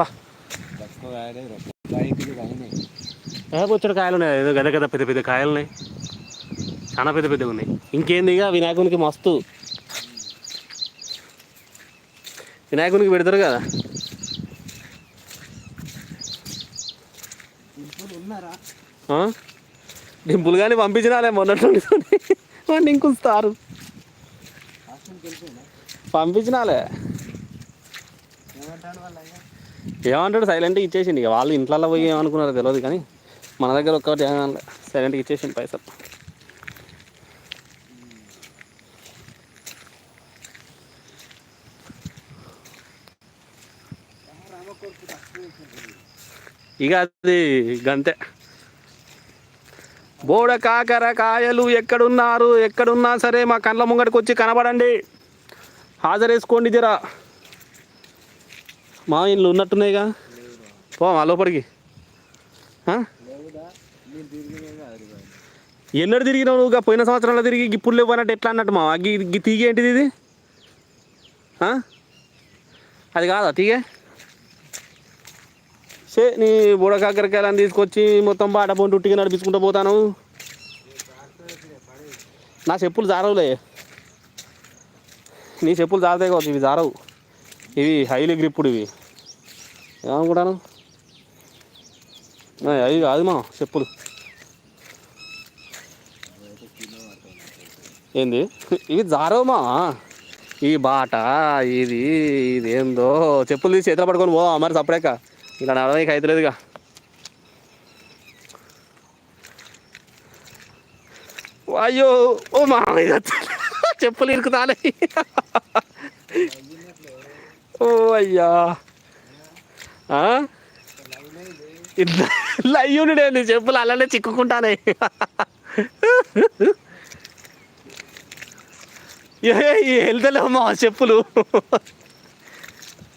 పా. బొచ్చడు కాయలు ఉన్నాయి. ఏదో గద గద పెద్ద పెద్ద కాయలు ఉన్నాయి. చాలా పెద్ద పెద్దగా ఉన్నాయి. ఇంకేంది ఇక? వినాయకునికి మస్తు. వినాయకునికి పెడతారు కదా? ఆ? డింపుల్ కానీ పంపించినాలే మొన్నట్టుండి వాడిని ఇంకొస్తారు పంపించినాలే. ఏమంటాడు? సైలెంట్గా ఇచ్చేసింది ఇక వాళ్ళు ఇంట్లో పోయి ఏమనుకున్నారో తెలియదు కానీ మన దగ్గర ఒక్కటి సైలెంట్గా ఇచ్చేసిండు పైసలు. ఇక అది గంతే. బోడ కాకర కాయలు ఎక్కడున్నారు? ఎక్కడున్నా సరే మా కళ్ళ ముంగడికి వచ్చి కనబడండి. హాజరేసుకోండి జరా. మా ఇల్లు ఉన్నట్టున్నాయిగా. పో మా లోపలికి. ఎన్నడు తిరిగినావు నువ్వు? ఇక పోయిన సంవత్సరంలో తిరిగి ఇప్పుడు లేవన్నట్టు ఎట్లా అన్నట్టు మా గీ తీగ ఏంటిది ఇది? అది కాదా తీగే? సే నీ బుడ కాకరకాయలని తీసుకొచ్చి మొత్తం బాట పొంటి ఉట్టిగా నడిపించుకుంటూ పోతాను. నా చెప్పులు జారవులే. నీ చెప్పులు జారుతాయి కావచ్చు ఇవి జారవు. ఇవి హైలీ గ్రిప్పుడు ఇవి. ఏమనుకుంటాను అవి కాదు మా చెప్పులు. ఏంది? ఇవి జారోమా ఈ బాట ఇది ఇదేందో. చెప్పులు తీసి చేతిలో పట్టుకొని పో మరి సపరేక ఇలా నడవడానికి అవుతలేదుగా అయ్యో ఓ మా ఇది చెప్పులు ఇరుకుతానే ఓ అయ్యా. ఆ? ఇట్లా ఇట్లా చెప్పులు అలానే చిక్కుకుంటానే. ఏ చెప్పులు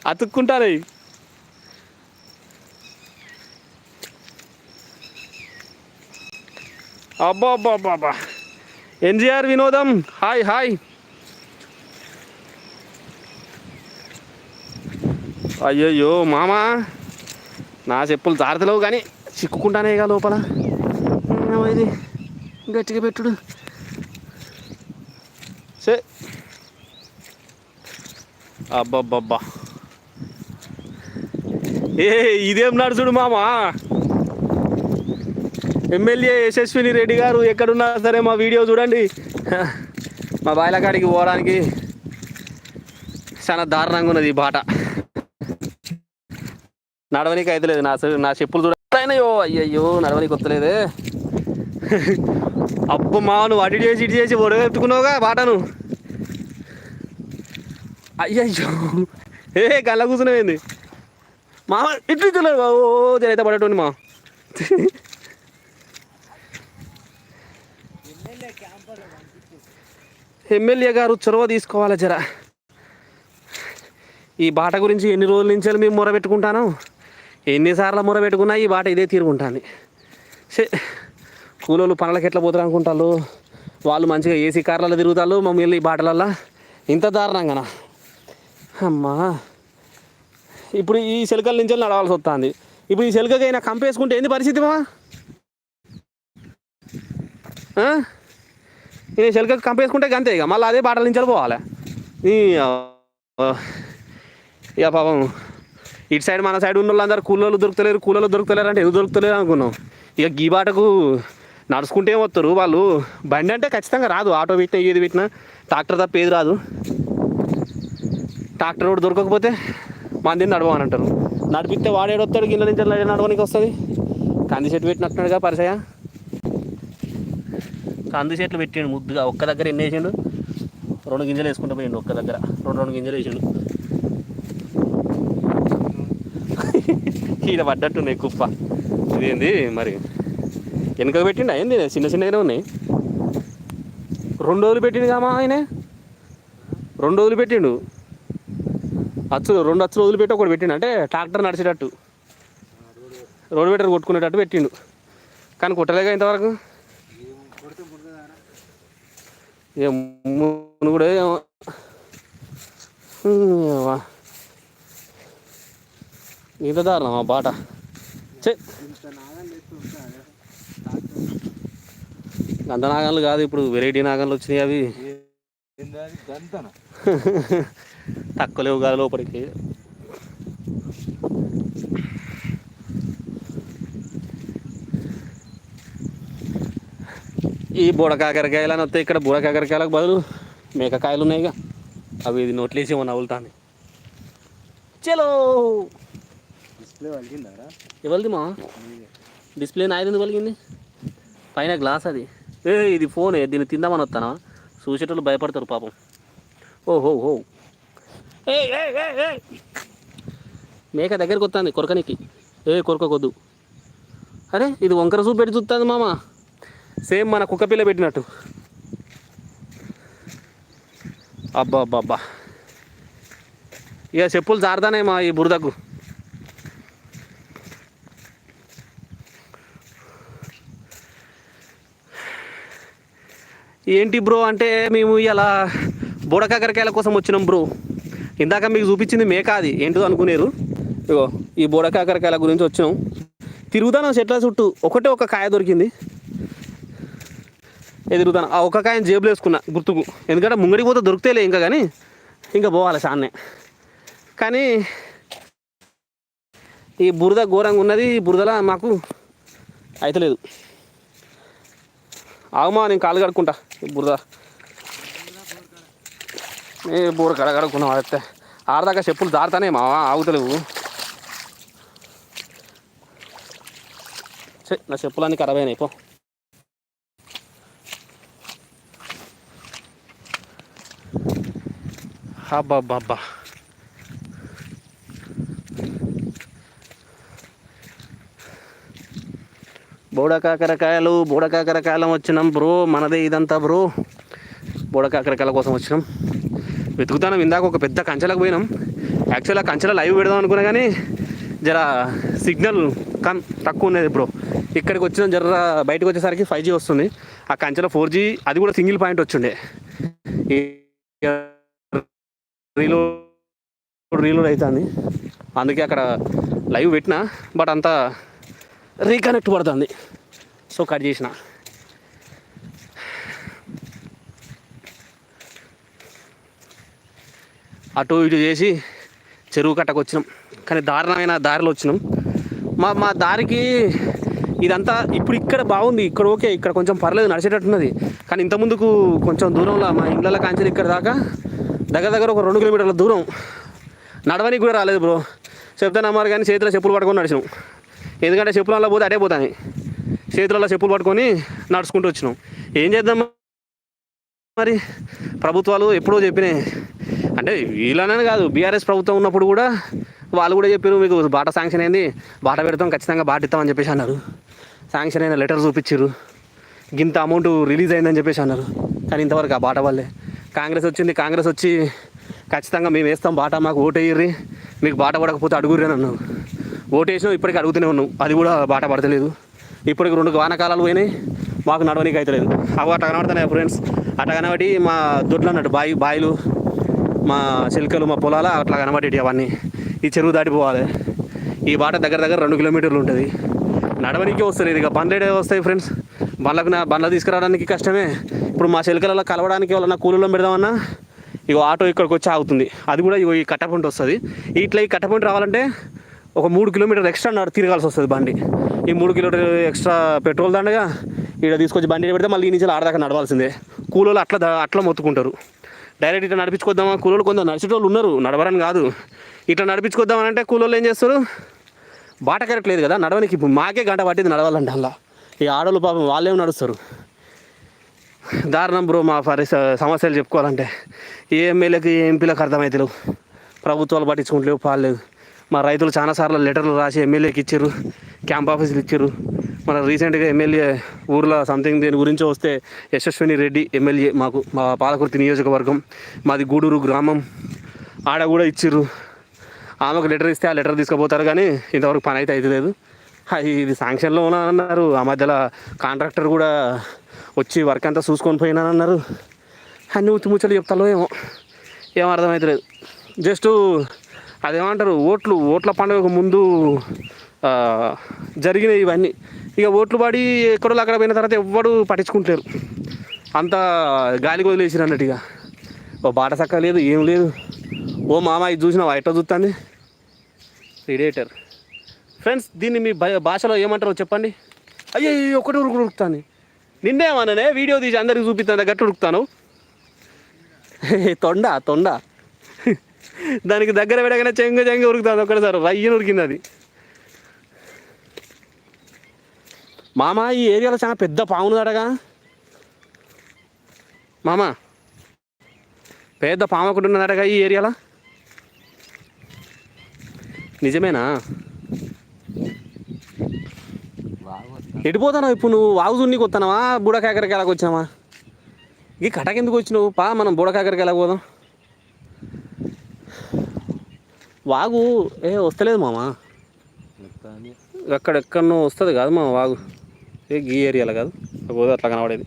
అతుక్కుంటానయి అబ్బా అబ్బా అబ్బా అబ్బా ఎన్జిఆర్ వినోదం. Hi hi. అయ్యయ్యో మామా. నా చెప్పులు జారతలేవు కానీ చిక్కుకుంటానే ఇక లోపల. ఇది? గట్టిగా పెట్టుడు. సే అబ్బబ్బబ్బా. ఏ ఇదేం నడుచుడు మామా? ఎమ్మెల్యే యశస్విని రెడ్డి గారు ఎక్కడున్నా సరే మా వీడియో చూడండి. మా బాయిలకాడికి పోవడానికి చాలా దారుణంగా ఉన్నది ఈ బాట. నడవనికి అయితే లేదు. నా నా చెప్పులు చూడాలయ్యో అయ్యయ్యో నడవనికి వస్తలేదే. అబ్బో మా నువ్వు అటు చేసి ఇటు చేసి ఒడగెత్తుకున్నావుగా బాటను. అయ్యయ్యో. ఏ గల్ల కూర్చునేది మా ఇట్లు ఇట్లేదు ఓ జరైతే పడేటోని మా. ఎమ్మెల్యే గారు చొరవ తీసుకోవాలి జరా? ఈ బాట గురించి ఎన్ని రోజుల నుంచి మేము మొర పెట్టుకుంటాను? ఎన్నిసార్లు మూర పెట్టుకున్నా ఈ బాట ఇదే తీరుకుంటాను సే కూలోళ్ళు పనులకు ఎట్లా పోతారు అనుకుంటారు వాళ్ళు మంచిగా ఏసీ కార్లలో తిరుగుతారు మమ్మల్ని ఈ బాటలల్లో. ఇంత దారుణంగానా? అమ్మా. ఇప్పుడు ఈ శిలకల నుంచి నడవాల్సి వస్తుంది. ఇప్పుడు ఈ శిలకకైనా కంపేసుకుంటే ఏంది పరిస్థితి మా ఈ శిలకకు కంపేసుకుంటే అంతే ఇక. మళ్ళీ అదే బాటల నుంచి పోవాలి. ఈ ఇక పాపం ఇటు సైడ్ మన సైడ్ ఉన్న వాళ్ళందరూ కూలోళ్ళు దొరుకుతలేరు కూలోళ్ళు దొరుకుతలేరు అంటే ఎందుకు దొరుకుతలేరు అనుకున్నాం. ఇక గీ బాటకు నడుచుకుంటే వస్తారు? వాళ్ళు బండి అంటే ఖచ్చితంగా రాదు. ఆటో పెట్టినా ఏది పెట్టినా ట్రాక్టర్ తప్ప ఏది రాదు. ట్రాక్టర్ రోడ్ దొరకకపోతే మందిని నడవని అంటారు. నడిపిస్తే వాడేడు వస్తాడు గిన్నె నుంచి నడవనికి వస్తుంది. కంది చెట్టు పెట్టినట్టున్నాడుగా పరిచయ. కంది చెట్లు పెట్టిండు ముద్దుగా. ఒక్క దగ్గర ఎన్ని వేసిండు? రెండు గింజలు వేసుకుంటూ పోయిండు ఒక్క దగ్గర. రెండు రెండు గింజలు వేసిండు. ఈడ పడ్డట్టున్నాయి కుప్ప. ఇదేంది మరి? వెనుక పెట్టిండు? ఏంది చిన్న చిన్నగానే ఉన్నాయి. రెండు రోజులు పెట్టిండు కామా ఆయన? రెండు రోజులు పెట్టిండు. అచ్చు రెండు అచ్చు రోజులు పెట్టి ఒకటి పెట్టిండు. అంటే ట్రాక్టర్ నడిచేటట్టు. రోడ్ మీటర్ కొట్టుకునేటట్టు పెట్టిండు. కానీ కొట్టలేగా ఇంతవరకు? కూడా ఏమో ఇంత దారుణం ఆ బాట? గంధ నాగన్లు కాదు ఇప్పుడు వెరైటీ నాగన్లు వచ్చినాయి అవి. తక్కువ లేవు కాదు లోపలికి. ఈ బుడకాకరకాయలు అని వస్తాయి ఇక్కడ బుడకాకరకాయలకు బదులు మేకకాయలు ఉన్నాయిగా. అవి ఇది నోట్లేసి ఏమో నవ్వులుతాను చలో! డిస్ప్లే ఎవరిది మా డిస్ప్లే నాయది ఎందుకు కలిగింది పైన గ్లాస్ అది. ఏ ఇది ఫోన్ దీన్ని తిందామని వస్తానా చూసేటోళ్ళు భయపడతారు పాపం. ఓహో హో ఏ ఏ మేక దగ్గరికి వస్తుంది కొరకనికి. ఏ కొరకొద్దు అరే ఇది వంకర చూపు పెట్టి చూస్తుంది మామ. సేమ్ మన కుక్క పిల్ల పెట్టినట్టు. అబ్బా అబ్బా అబ్బా ఇక చెప్పులు జారుతానే మా ఈ బురదకు. ఏంటి బ్రో అంటే మేము ఇలా బోడకాకరకాయల కోసం వచ్చినాం బ్రో. ఇందాక మీకు చూపించింది మేక అది. ఏంటో అనుకునేరు? ఇగో ఈ బోడకాకరకాయల గురించి వచ్చినాం. తిరుగుతాను చెట్ల చుట్టూ ఒకటే ఒక కాయ దొరికింది. ఎదురుతాను ఆ ఒక్క కాయని జేబులో వేసుకున్నా గుర్తుకు. ఎందుకంటే ముంగడికి పోతే దొరికితేలే ఇంకా కానీ ఇంకా పోవాలి సాన్నే. కానీ ఈ బురద ఘోరంగా ఉన్నది ఈ బురదలా మాకు అయితలేదు. ఆగమా నేను కాలు కడుక్కుంటా. బురద. ఏ బూర కడ కడుక్కున్నాం అయితే ఆడదాకా చెప్పులు దారుతానే మావా ఆగుతలేవు. ఛే, నా చెప్పులన్నీ ఖరాబ్ అయినాయి పో. అబ్బా బోడకాకరకాయలు బోడకాకరకాయలం వచ్చినాం బ్రో మనదే ఇదంతా బ్రో. బోడకాకరకాయల కోసం వచ్చినాం. వెతుకుతాను ఇందాక ఒక పెద్ద కంచెలకు పోయినాం. యాక్చువల్గా కంచెలో లైవ్ పెడదాం అనుకున్నా కానీ జర సిగ్నల్ కన్ తక్కువ ఉన్నది బ్రో. ఇక్కడికి వచ్చిన జర బయటకు వచ్చేసరికి ఫైవ్ జీ వస్తుంది. ఆ కంచెలో ఫోర్ జీ అది కూడా సింగిల్ పాయింట్ వచ్చిండే. రీలోడ్ రీలోడ్ అవుతుంది అందుకే అక్కడ లైవ్ పెట్టిన బట్ అంతా రీకనెక్ట్ పడుతుంది. సో కట్ చేసిన. అటు ఇటు చేసి చెరువు కట్టకు వచ్చినాం. కానీ దారుణమైన దారిలో వచ్చినాం. మా మా దారికి ఇదంతా ఇప్పుడు ఇక్కడ బాగుంది. ఇక్కడ ఓకే ఇక్కడ కొంచెం పర్లేదు నడిచేటట్టున్నది కానీ ఇంత ముందుకు కొంచెం దూరంలో మా ఇళ్ళ కాంచెలు ఇక్కడ దాకా దగ్గర దగ్గర ఒక రెండు కిలోమీటర్ల దూరం. నడవనికి కూడా రాలేదు బ్రో. చెప్తానమ్మారు కానీ చేతిలో చెప్పులు పట్టుకొని నడిచినాం. ఎందుకంటే చెప్పులలో పోతే అడే పోతాయి. చేతులలో చెప్పులు పట్టుకొని నడుచుకుంటూ వచ్చినాం. ఏం చేద్దాం మరి? ప్రభుత్వాలు ఎప్పుడో చెప్పినాయి. అంటే వీళ్ళనే కాదు బీఆర్ఎస్ ప్రభుత్వం ఉన్నప్పుడు కూడా వాళ్ళు కూడా చెప్పారు మీకు బాట శాంక్షన్ అయింది బాట పెడతాం ఖచ్చితంగా బాట ఇస్తామని చెప్పేసి అన్నారు. శాంక్షన్ అయిన లెటర్ చూపించారు ఇంత అమౌంట్ రిలీజ్ అయిందని చెప్పేసి అన్నారు. కానీ ఇంతవరకు ఆ బాట వాళ్ళే. కాంగ్రెస్ వచ్చింది కాంగ్రెస్ వచ్చి ఖచ్చితంగా మేము వేస్తాం బాట మాకు ఓటు వేయర్రి మీకు బాట పడకపోతే అడుగురు అని అన్నారు. ఓటు ఇప్పటికీ అడుగుతూనే ఉన్నాం. అది కూడా బాట పడతలేదు. ఇప్పటికి రెండు వానకాలాలు పోయినాయి. మాకు నడవనీకి అవుతలేదు అవి అట్ట కనబడుతున్నాయి ఫ్రెండ్స్ అట్ట కనబడి మా దొడ్లు అన్నట్టు బాయి బాయిలు మా చిలుకలు మా పొలాలు అట్లా కనబడేటి అవన్నీ. ఈ చెరువు దాటిపోవాలి. ఈ బాట దగ్గర దగ్గర రెండు కిలోమీటర్లు ఉంటుంది. నడవనీకే వస్తలేదు. ఇక బండ్లే వస్తాయి ఫ్రెండ్స్ బండ్లకు నా బండ్లు తీసుకురావడానికి కష్టమే. ఇప్పుడు మా చిలుకలలో కలవడానికి వాళ్ళ కూలీలో పెడదామన్నా ఇగో ఆటో ఇక్కడికి వచ్చి ఆగుతుంది. అది కూడా ఇగో ఈ కట్టపొంటి వస్తుంది. ఇట్లా ఈ కట్టపొంటి రావాలంటే ఒక మూడు కిలోమీటర్ ఎక్స్ట్రా నడు తిరగాల్సి వస్తుంది బండి. ఈ మూడు కిలోమీటర్ ఎక్స్ట్రా పెట్రోల్ దండగా ఇక్కడ తీసుకొచ్చి బండి పెడితే మళ్ళీ ఈ నుంచి ఆడదాకా నడవాల్సిందే. కూలోళ్ళు అట్లా అట్లా మొత్తుకుంటారు. డైరెక్ట్ ఇట్లా నడిపించుకొద్దామా? కూలోళ్ళు కొందరు నడిచేటోళ్ళు ఉన్నారు నడవరని కాదు. ఇట్లా నడిపించుకొద్దామని అంటే కూలోళ్ళు ఏం చేస్తారు? బాట కరెక్ట్ లేదు కదా నడవనికి ఇప్పుడు మాకే గంట పట్టింది నడవాలంటే అలా. ఈ ఆడోళ్ళు పాపం వాళ్ళేం నడుస్తారు? దారుణం బ్రో మా పరి సమస్యలు చెప్పుకోవాలంటే. ఏ ఎమ్మెల్యేకి ఏ ఎంపీలకు అర్థమవుతలేవు ప్రభుత్వాలు పట్టించుకుంటలేవు పాలేదు మా రైతులు చాలాసార్లు లెటర్లు రాసి ఎమ్మెల్యేకి ఇచ్చారు క్యాంప్ ఆఫీసులు ఇచ్చారు మన రీసెంట్గా ఎమ్మెల్యే ఊర్లో సంథింగ్ దీని గురించి వస్తే యశస్విని రెడ్డి ఎమ్మెల్యే మాకు మా పాలకుర్తి నియోజకవర్గం మాది గూడూరు గ్రామం. ఆడ కూడా ఇచ్చిర్రు. ఆమెకు లెటర్ ఇస్తే ఆ లెటర్ తీసుకుపోతారు కానీ ఇంతవరకు పని అయితే అవుతలేదు ఇది శాంక్షన్లో ఉన్నా అన్నారు. ఆ మధ్యలో కాంట్రాక్టర్ కూడా వచ్చి వర్క్ అంతా చూసుకొని పోయినానన్నారు అన్ని ఉత్తి ముచ్చలు చెప్తాలో ఏమో. ఏం అర్థమవుతలేదు జస్ట్ అదేమంటారు? ఓట్లు ఓట్ల పండుగకు ముందు జరిగినాయి ఇవన్నీ. ఇక ఓట్లు పడి ఎక్కడో అక్కడ పోయిన తర్వాత ఎవ్వడు పట్టించుకుంటారు అంత గాలికి వదిలేసిరు అన్నట్టు ఇక. ఓ బాట చక్క లేదు ఏం లేదు. ఓ మామ ఇది చూసిన ఎట్లా చూస్తుంది? రిడేటర్ ఫ్రెండ్స్ దీన్ని మీ భాషలో ఏమంటారో చెప్పండి. అయ్యో ఒకటి ఉరుకు ఉరుకుతాను నిన్నేమన్నానే వీడియో తీసి అందరికి చూపిస్తాను గట్టి ఉరుకుతాను తొండ తొండ. దానికి దగ్గర పెడగానే చెంగ చెంగ ఉరుకుతుంది ఒక్కడసారి రయ్యను ఉరికింది అది. మామ ఈ ఏరియాలో చాలా పెద్ద పామును అడగా మామ పెద్ద పాము ఒకటి ఉన్నదటగా ఈ ఏరియాలో. నిజమేనా? బాగా ఇప్పుడు నువ్వు? వాగు దున్నికి వస్తానవా బుడకాకరికి వచ్చినావా ఈ కటకెందుకు వచ్చినావు? పా మనం బుడకాకరకాయలకు పోదాం. వాగు. ఏ వస్తలేదు మామ. అక్కడ ఎక్కడెక్కడనో వస్తుంది కాదు మా వాగు. ఏ గీ ఏరియాలో కాదు. పోతే అట్లా కనబడేది.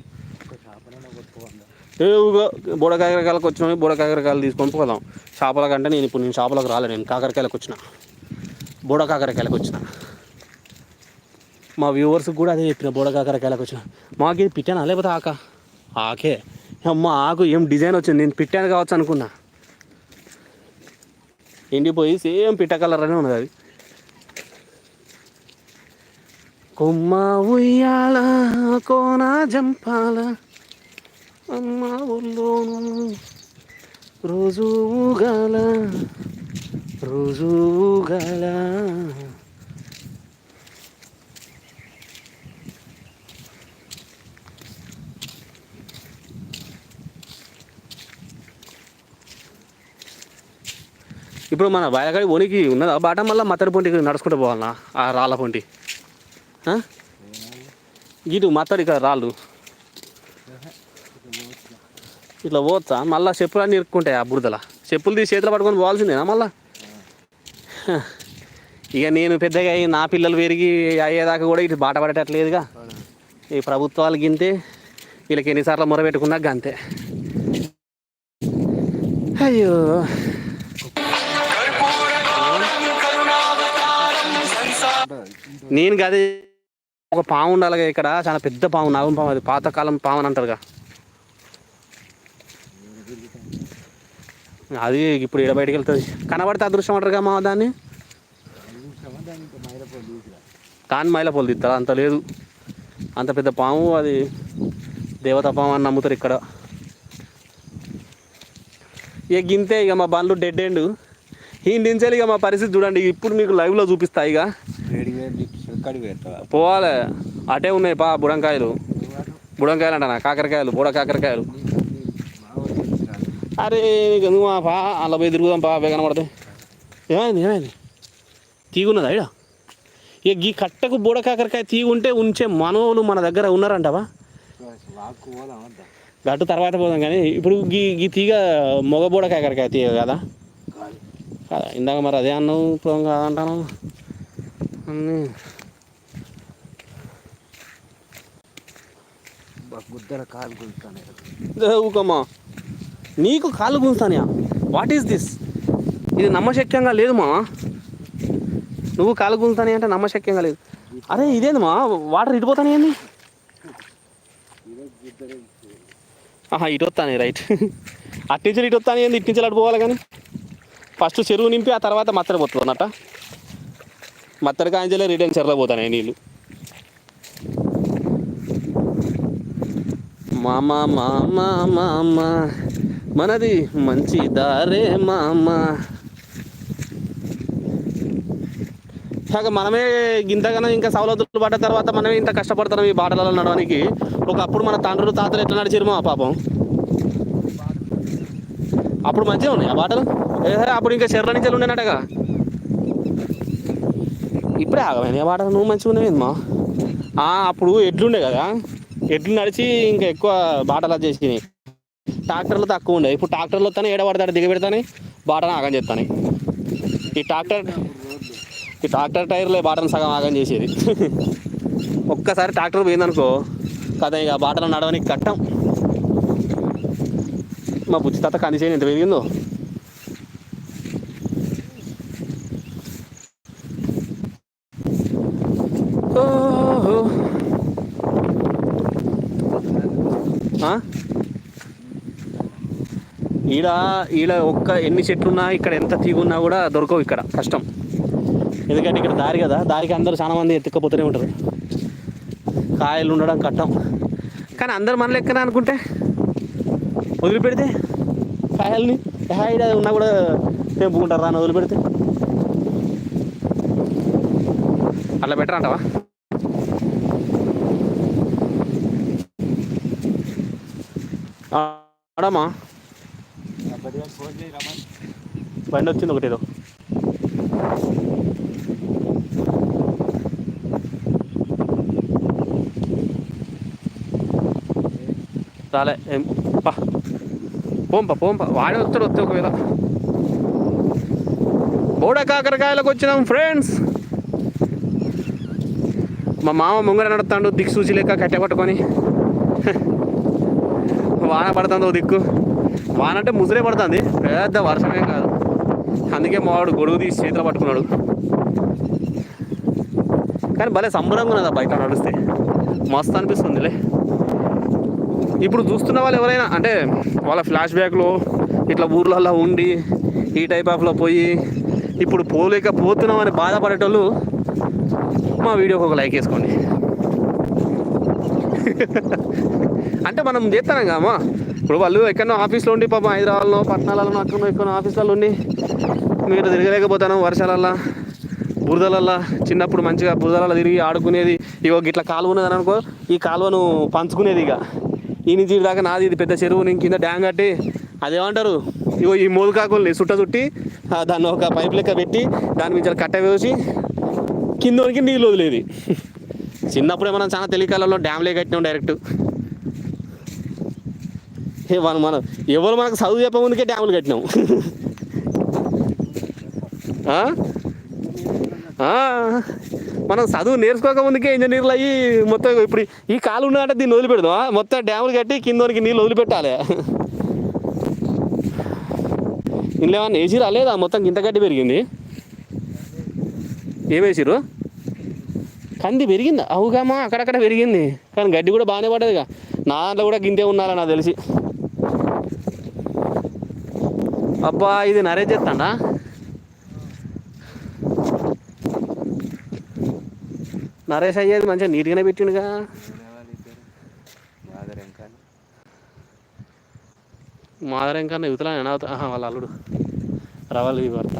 బోడ చేపనైనా కొట్టుకోవాలి బోడ కాకరకాయలు తీసుకొని పోదాం. చేపల కంటే నేను ఇప్పుడు నేను చేపలకు రాలే. నేను కాకరకాయలకు వచ్చిన. బోడ కాకరకాయలకు వచ్చిన. మా వ్యూవర్స్కి కూడా అదే చెప్పిన బోడ కాకరకాయలకు వచ్చిన. మాకు ఇది పిట్టానా? లేకపోతే ఆక? ఆకే. అమ్మ ఆకు ఏం డిజైన్ వచ్చింది? నేను పిట్టాను కావచ్చు అనుకున్నా. ఎండిపోయి సేమ్ పిట్ట కలర్ అనే ఉన్నది అది. కొమ్మ ఉయ్యాల కోన జంపాల అమ్మ ఊళ్ళోను రోజు ఊగాల రోజు ఊగాల. ఇప్పుడు మన బయలకాడి వనికి ఉన్నదా? బాట మళ్ళీ మత్తడి పొంటి నడుచుకుంటూ పోవాలనా? ఆ రాళ్ళ పొంటి. ఇటు మత్తడి ఇక్కడ రాళ్ళు. ఇట్లా పోవచ్చా మళ్ళీ చెప్పులు అన్నీ ఇరుక్కుంటాయి ఆ బురదల? చెప్పులు తీసి చేతిలో పట్టుకొని పోవాల్సిందేనా మళ్ళా? ఇక నేను పెద్దగా నా పిల్లలు పెరిగి అయ్యేదాకా కూడా ఇటు బాట పడేటట్లేదుగా. ఈ ప్రభుత్వాలు గింతే వీళ్ళకి ఎన్నిసార్లు మొరపెట్టుకున్నాక అంతే అయ్యో. నేను అది ఒక పాము ఉండాలి ఇక్కడ చాలా పెద్ద పాము నాగం పాము అది పాతకాలం పాము అని అంటారుగా. అది ఇప్పుడు ఇడ బయటికి వెళ్తుంది. కనబడితే అదృష్టం అంటారుగా మా దాన్ని? కాని మైలపూలు తీస్తారు అంత లేదు. అంత పెద్ద పాము అది దేవత పాము అని నమ్ముతారు ఇక్కడ. ఇక గింతే ఇక మా బండ్లు డెడ్ ఎండ్ ఈ దించాలి ఇక మా పరిస్థితి చూడండి. ఇప్పుడు మీకు లైవ్లో చూపిస్తాయి ఇక. పోవాలి. అటే ఉన్నాయి పా బుడంకాయలు. బుడంకాయలు అంటనా కాకరకాయలు బుడ కాకరకాయలు. అరే ఎందుకు మా పా అలా పోయి తిరుగుదాం పా అవే కనబడతాయి ఏమైంది ఏమైంది? తీగున్నదా ఇడ ఇక ఈ కట్టకు బుడ కాకరకాయ తీగు ఉంటే ఉంచే మనవులు మన దగ్గర ఉన్నారంటవా? గట్టు తర్వాత పోదాం కానీ ఇప్పుడు గీ గీ తీగ మొగ బుడ కాకరకాయ తీగ కదా? కదా. ఇందాక మరి అదే అన్నావు ఇప్పుడు కాదంటాను అన్నీ. గుద్దల కాలు గుంజుతానే ఊకమ్మా. నీకు కాళ్ళు గుంజుతానయా? వాట్ ఈస్ దిస్ ఇది నమ్మశక్యంగా లేదు మా నువ్వు కాలు గుంజుతానే అంటే నమ్మశక్యంగా లేదు. అరే ఇదేంది మా? వాటర్ ఇటుపోతానే ఆహా ఇటు వస్తానే రైట్ అట్నుంచి ఇటు వస్తాను ఏంది? ఇటు నుంచి అడిపోవాలి కానీ. ఫస్ట్ చెరువు నింపి ఆ తర్వాత మత్తడి పోతుంది అన్నట్ట. మత్తడి కాంచెలే రిటర్న్ చెరలో పోతానే నీళ్ళు మామ మామ మామ. మనది మంచి దారే మామ. మనమే ఇంతగానో ఇంకా సౌలతులు పడ్డ తర్వాత మనమే ఇంత కష్టపడుతున్నాం ఈ బాటలలో నడవడానికి. ఒకప్పుడు మన తండ్రులు తాతలు ఎట్లా నడిచిరు మా పాపం. అప్పుడు మంచిగా ఉన్నాయి ఆ బాటలు. అప్పుడు ఇంకా చెర్ల నుంచి ఉండేనట్టగా ఇప్పుడే ఆగమైనా ఆ బాటలు. నువ్వు మంచిగా ఉన్నాయి మా అప్పుడు ఎడ్లుండే కదా. ఎడ్లు నడిచి ఇంకా ఎక్కువ బాటలు చేసినాయి. ట్రాక్టర్లు తక్కువ ఉండే. ఇప్పుడు ట్రాక్టర్లు వస్తానే ఏడబడతాడు దిగబెడతానే బాటను ఆగం చేస్తాను. ఈ ట్రాక్టర్ ఈ ట్రాక్టర్ టైర్లే బాటను సగం ఆగం చేసేది. ఒక్కసారి ట్రాక్టర్ పోయిందనుకో కదా ఇక బాటలు నడవనికి కట్టం. మా బుద్ధి తాత కంది ఎంత పెరిగిందో ఓహో ఆ? ఈడ ఈడ ఒక్క ఎన్ని చెట్లు ఉన్నా ఇక్కడ ఎంత తీగున్నా కూడా దొరకవు ఇక్కడ. కష్టం. ఎందుకంటే ఇక్కడ దారి కదా దారికి అందరూ చాలా మంది ఎత్తుక్కపోతూనే ఉంటారు. కాయలు ఉండడం కట్టం కానీ అందరు మన లెక్కన అనుకుంటే వదిలిపెడితే కాయల్ని హాయిడ ఉన్నా కూడా తెంపుకుంటారు రాని వదిలిపెడితే. అట్లా బెటర్ అంటావా? ఆడమ్మా. బండి వచ్చింది ఒకటేదో రాలే ఏం పా. పోంప పోంప. వాడే వస్తాడు వస్తే ఒకవేళ. బోడ కాకరకాయలకు వచ్చినాం ఫ్రెండ్స్ మా మామ ముంగర నడుస్తాడు దిక్కు చూసి లేక కట్టె పట్టుకొని. వాన పడుతుంది ఓ దిక్కు. వాన అంటే ముసిరే పడుతుంది. పెద్ద వర్షమే కాదు. అందుకే మా వాడు గొడుగు తీసి చేతిలో పట్టుకున్నాడు. కానీ భలే సంబరంగా ఉన్నదా బయట నడిస్తే. మస్తు అనిపిస్తుందిలే. ఇప్పుడు చూస్తున్న వాళ్ళు ఎవరైనా అంటే వాళ్ళ ఫ్లాష్ బ్యాక్లో ఇట్లా ఊర్లలో ఉండి ఈ టైప్ ఆఫ్లో పోయి ఇప్పుడు పోలేక పోతున్నామని బాధపడేటోళ్ళు మా వీడియోకి ఒక లైక్ వేసుకోండి. అంటే మనం చేస్తాం కదమ్మా ఇప్పుడు వాళ్ళు ఎక్కడో ఆఫీస్లో ఉండి పాపం హైదరాబాద్లో పట్టణాలలో అక్కడో ఎక్కడో ఆఫీసులలో ఉండి మీరు తిరగలేకపోతాను వర్షాలల్లో బురదలల్లో. చిన్నప్పుడు మంచిగా బురదలలో తిరిగి ఆడుకునేది. ఇగో గిట్లా కాలువ ఉన్నదని అనుకో ఈ కాలువను పంచుకునేది ఇక ఈ నుంచి దాకా నాది ఇది పెద్ద చెరువు నేను కింద డ్యామ్ కట్టి అదేమంటారు? ఇగో ఈ మోదుకాకుల్ని చుట్ట చుట్టి దాన్ని ఒక పైప్ లెక్క పెట్టి దాని మీద కట్ట వేసి కిందకి నీళ్ళు వదిలేది. చిన్నప్పుడే మనం చాలా తెలియకాలంలో డ్యామ్లే కట్టినాం డైరెక్ట్. మనం మనం ఎవరు మనకు చదువు చెప్పముందుకే డ్యాములు కట్టినాం. మనం చదువు నేర్చుకోక ముందుకే ఇంజనీర్లు అయ్యి మొత్తం ఇప్పుడు ఈ కాలు ఉన్నదంటే దీన్ని వదిలిపెడదామా? మొత్తం డ్యాములు కట్టి కిందకి నీళ్ళు వదిలిపెట్టాలి. ఇందులో ఏమన్నా ఏసీ రాలేదా? మొత్తం ఇంత గడ్డి పెరిగింది. ఏమేసిరు కంది పెరిగిందా? అవుగామా? అక్కడక్కడ పెరిగింది. కానీ గడ్డి కూడా బాగానే పడ్డదిగా. నా దాంట్లో కూడా గింతే ఉన్నారా నాకు తెలిసి. అబ్బా ఇది నరేజ్ చేస్తాడా? నరేష్ అయ్యేది మంచిగా నీట్గానే పెట్టిండుగా. మాదర్ ఇంకా మాదరం కన్నా యువతలా నేను వాళ్ళ అల్లుడు. రవాలి భర్త.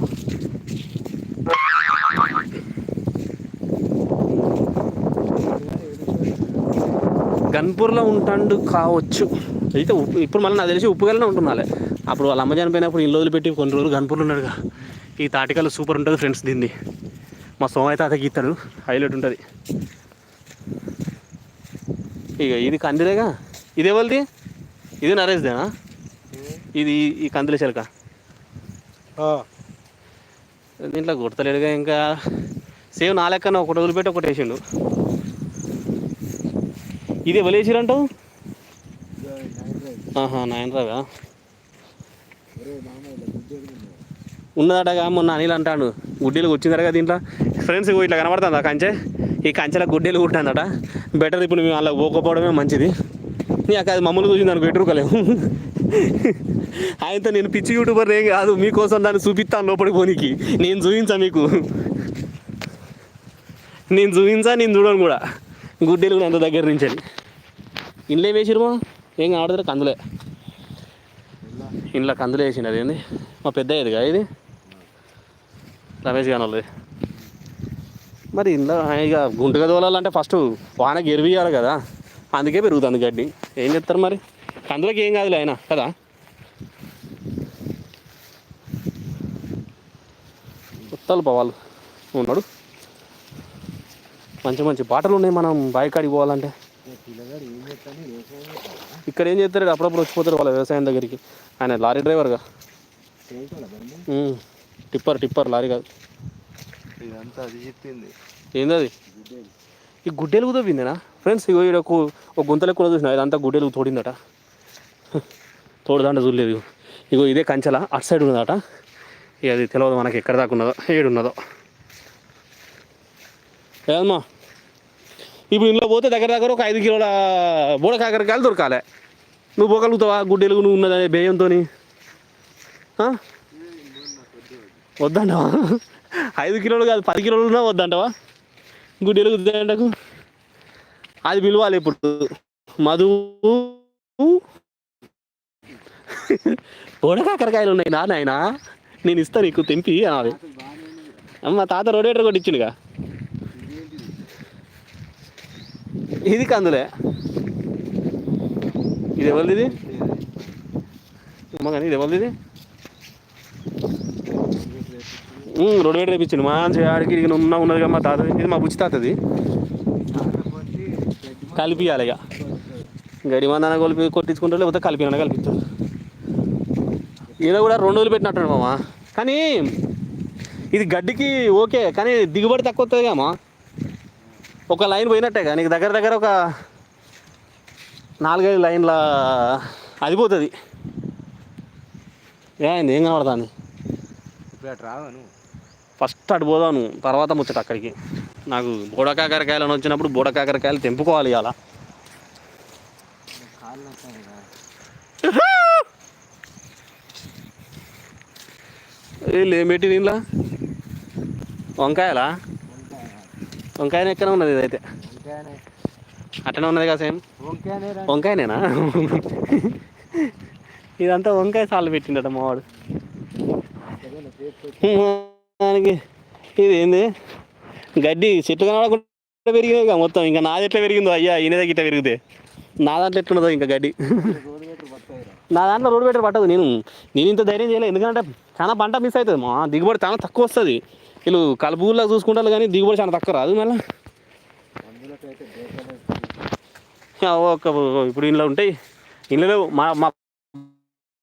గన్పూర్లో ఉంటాడు కావచ్చు. అయితే ఉప్పు ఇప్పుడు మళ్ళీ నాకు తెలిసి ఉప్పుగలనే ఉంటున్నాలే అప్పుడు వాళ్ళ అమ్మ చనిపోయినప్పుడు ఇల్లు వదిలిపెట్టి కొన్ని రోజులు గన్పూర్లో ఉన్నాడుగా. ఈ తాటికలు సూపర్ ఉంటుంది ఫ్రెండ్స్ దీన్ని. మా సోమయ్య తాత గీతాడు హైలైట్ ఉంటుంది. ఇక ఇది కందిరేగా? ఇది ఎవరిది? ఇది నరేష్దేనా? ఇది ఈ కందుల చిలక. దీంట్లో గుర్తలేడుగా ఇంకా. సేవ్ నా లెక్కన ఒకటి వదిలిపెట్టి ఒకటి వేసిండు. ఇది ఎవరు వేసిరంటావు? ఆహా నాయన రావా ఉన్నదటగా మొన్న అనిల్ అంటాడు గుడ్డీలు వచ్చిందట దీంట్లో. ఫ్రెండ్స్ ఇట్లా కనబడుతుందా కంచె? ఈ కంచెలో గుడ్డీలు కుట్టాందట బెటర్ ఇప్పుడు మేము అలా పోకపోవడమే మంచిది. నీకు అది మమ్మల్ని చూసింది అనుకో ఎటురుకోలేము ఆయనతో నేను పిచ్చి యూట్యూబర్ ఏం కాదు మీకోసం దాన్ని చూపిస్తాను లోపలికి పోనీకి. నేను చూపించా మీకు. నేను చూపించా నేను చూడను కూడా. గుడ్డీలు కూడా అంత దగ్గర నుంచి ఇంట్లో వేసిరుమో ఏం కనబడతారు కందులే. ఇంట్లో కందులు వేసిండు ఏంది? మా పెద్ద ఇదిగా ఇది? రమేష్ గాని మరి ఇంట్లో ఇక గుంటగా తోలాలంటే ఫస్ట్ వానకి ఎరివియాలి కదా. అందుకే పెరుగుతుంది గడ్డి. ఏం చెప్తారు మరి? కందులకి ఏం కాదులే ఆయన కదా? కొత్తలు పోవాలి. ఉన్నాడు. మంచి మంచి బాటలు ఉన్నాయి మనం బాయికాడికి పోవాలంటే. ఇక్కడ ఏం చేస్తారు? అప్పుడప్పుడు వచ్చిపోతారు వాళ్ళ వ్యవసాయం దగ్గరికి. ఆయన లారీ డ్రైవర్గా. టిప్పర్ టిప్పర్ లారీ కాదు. ఇదంతా అది చెప్పింది. ఏంది అది ఈ గుడ్డెలు కుదవిందేనా ఫ్రెండ్స్ ఇగో ఈడ ఒక గుంతలు కూడా చూసిన ఇదంతా గుడ్డెలు తోడిందట. తోడుదంట చూడలేదు ఇగో. ఇగో ఇదే కంచెల అటు సైడ్ ఉన్నదట. ఇక అది తెలియదు మనకి ఎక్కడ దాకా ఉన్నదో ఏడు ఉన్నదో. ఏదమ్మా ఇప్పుడు ఇంట్లో పోతే దగ్గర దగ్గర ఒక ఐదు కిలోల బోడ కాకరకాయలు దొరకాలి. నువ్వు పోగలుగుతావా? గుడ్డెలుగు నువ్వు ఉన్నదనే భయంతో వద్దంటావా? ఐదు కిలోలు కాదు పది కిలోలు ఉన్నా వద్దంటావా? గుడ్డెలుగు తింటకు అది పిలవాలి ఇప్పుడు. మధు బోడ కాకరకాయలు ఉన్నాయి. నా నాయన. నేను ఇస్తా నీకు తెంపి అవి అమ్మ తాత రోడేటర్ కొట్టించిండుగా. ఇది కందులే. ఇది ఎవరిది ఇది? కానీ ఇది ఎవరిది ఇది? రోడ్ వేట మంచిగా ఆడికి ఉన్న ఉన్నది కదా మా తాత ఇది మా బుచ్చి తాతది. కలిపియాలి ఇక. గడి మందన కలిపి కొట్టించుకుంటారు లేకపోతే కలిపిన కల్పిస్తారు. ఈయన కూడా రెండు రోజులు పెట్టినట్టు మామ. కానీ ఇది గడ్డికి ఓకే కానీ దిగుబడి తక్కువ వస్తుంది కామా ఒక లైన్ పోయినట్టే కానీ నీకు దగ్గర దగ్గర ఒక నాలుగైదు లైన్ల అది పోతుంది. ఏంది ఏం కనబడుతుంది? ఇప్పుడు అటు రావా నువ్వు? ఫస్ట్ అటు పోదాను తర్వాత ముచ్చట అక్కడికి. నాకు బోడకాకరకాయలు అని వచ్చినప్పుడు బోడకాకరకాయలు తెంపుకోవాలి కదా వీళ్ళు ఏం పెట్టి దీనిలో? వంకాయలా? వంకాయనే? ఎక్కడ ఉన్నది ఇదైతే. అట్లనే అట్టనే ఉన్నది కదా సేమ్. వంకాయనేనా? ఇదంతా వంకాయ సాలు పెట్టిండట మావాడు దానికి ఇది ఏంది? గడ్డి చెట్టు కనబడకుండా పెరిగినాయి కదా మొత్తం. ఇంకా నాది ఎట్లా పెరిగిందో? అయ్యా ఈయన దగ్గర ఇట్లా పెరిగితే. నా దాంట్లో ఎట్లున్నదో ఇంకా గడ్డి. నా దాంట్లో రోడ్డు బెటర్ పట్టదు. నేను నేను ఇంత ధైర్యం చేయలేదు ఎందుకంటే చాలా పంట మిస్ అవుతుంది. మా దిగుబడి చాలా తక్కువ వస్తుంది. వీళ్ళు కలుపులా చూసుకుంటారు కానీ దిగుబడి చాలా తక్కువ రాదు మళ్ళీ. ఒక ఇప్పుడు ఇంట్లో ఉంటాయి. ఇంట్లో మా మా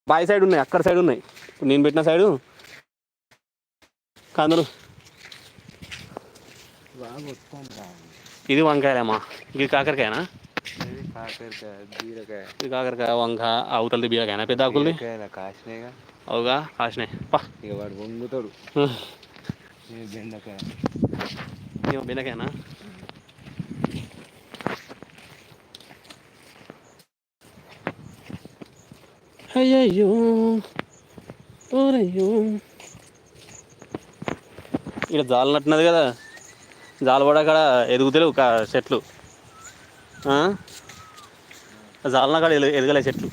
బాయ్ సైడ్ ఉన్నాయి అక్కడ సైడ్ ఉన్నాయి. ఇప్పుడు నేను పెట్టిన సైడు. కందులు ఇది వంకాయలేమ్మా ఇది కాకరకాయనా? ఇది కాకరకాయ బీరకాయ ఇది కాకరకాయ వంకాయ అవతలది బీరకాయనా? పెద్ద ఆకులది? కాసినాయిగా. అవుగా కాసినాయి. బెండకాయ. ఏమో అయ్యయ్యో ఓరయ్యో. ఇక్కడ జాలనట్టున్నది కదా. జాలు కూడా అక్కడ ఎదుగుతలేవు ఒక చెట్లు. జాలన కాడ ఎదగలే చెట్లు.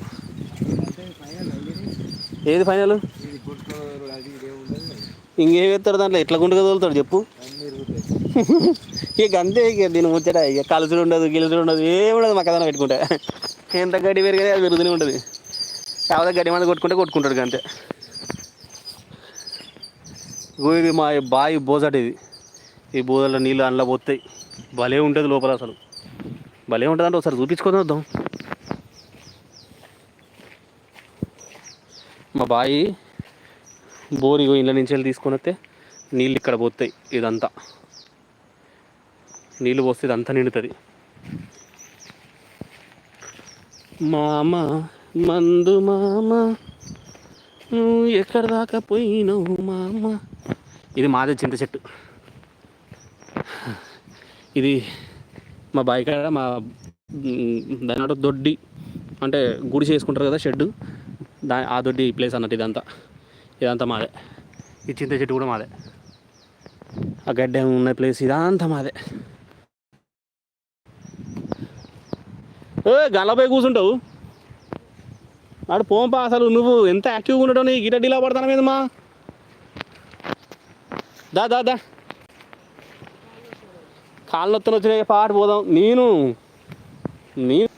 ఏది ఫైనల్? ఇంకేం వేస్తారు దాంట్లో? ఎట్లా గుండుగా తోలుతాడు చెప్పు. ఇక అంతే ఇక దీని ముచ్చట. ఇక కలుసులు ఉండదు గిలుసులు ఉండదు ఏమి ఉండదు మా కథన పెట్టుకుంటే. ఎంత గడ్డి పెరిగితే అది పెరుగుతూనే ఉంటుంది. కాకపోతే గడ్డి మంది కొట్టుకుంటే కొట్టుకుంటాడు అంతే ఇగో ఇది మా బావి బోజట ఇది. ఈ బోధలో నీళ్ళు అందులో పోతాయి. భలే ఉంటుంది లోపల అసలు. భలే ఉంటుంది అంటే ఒకసారి చూపించుకొని వద్దాం. మా బావి బోర్ ఇగో ఇళ్ళ నుంచి వెళ్ళి తీసుకొని వస్తే నీళ్ళు ఇక్కడ పోతాయి ఇదంతా. నీళ్ళు పోస్తే ఇదంతా నిండుతుంది. మామ మందు మామ. నువ్వు ఎక్కడ దాకా పోయినావు మామ? ఇది మాదే చింత చెట్టు. ఇది మా బావి కాడ మా దాని దొడ్డి అంటే గుడి చేసుకుంటారు కదా షెడ్ దా ఆ దొడ్డి ప్లేస్ అన్నట్టు ఇదంతా. ఇదంతా మాదే. ఈ చింత చెట్టు కూడా మాదే. ఆ గడ్డ ఉన్న ప్లేస్ ఇదంతా మాదే. ఏ గల్లపై కూర్చుంటావు? అటు పోంపా అసలు. నువ్వు ఎంత యాక్టివ్గా ఉండటం నీ గిట డీలా పడతాను మీదమ్మా దా దా దా. కాళ్ళు నొత్తను వచ్చినాయి పాటు పోదాం. నేను నేను